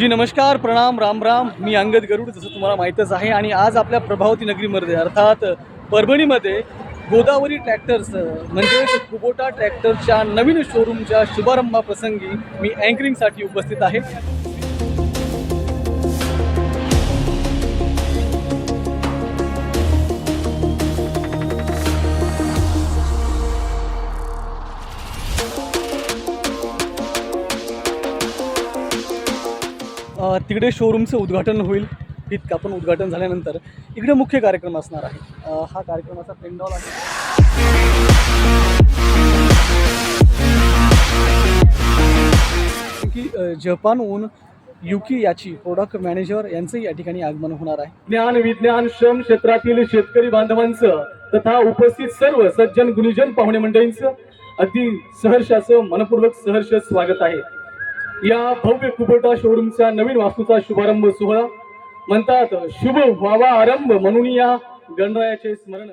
जी नमस्कार प्रणाम राम राम. मी अंगद गरुड जसं तुम्हाला माहीतच आहे. आणि आज आपल्या प्रभावती नगरीमध्ये अर्थात परभणीमध्ये गोदावरी ट्रॅक्टर्स म्हणजेच कुबोटा ट्रॅक्टरच्या नवीन शोरूमच्या शुभारंभाप्रसंगी मी अँकरिंगसाठी उपस्थित आहे. तिकडे शोरूमचं उद्घाटन होईल. इतकं आपण उद्घाटन झाल्यानंतर इकडे मुख्य कार्यक्रम असणार आहे. हा कार्यक्रमाचा पेंडॉल आहे. की जपानहून युकी याची प्रोडक्ट मॅनेजर यांचंही या ठिकाणी आगमन होणार आहे. ज्ञान विज्ञान श्रम क्षेत्रातील शेतकरी बांधवांचं तथा उपस्थित सर्व सज्जन गुणीजन पाहुणे मंडळींचं अगदी सहर्षाचं मनपूर्वक सहर्ष स्वागत आहे. या भव्य कुबोटा शोरूमच्या नवीन वास्तूचा शुभारंभ सोहळा म्हणतात शुभ व्हावा आरंभ म्हणून या गणरायाचे स्मरण.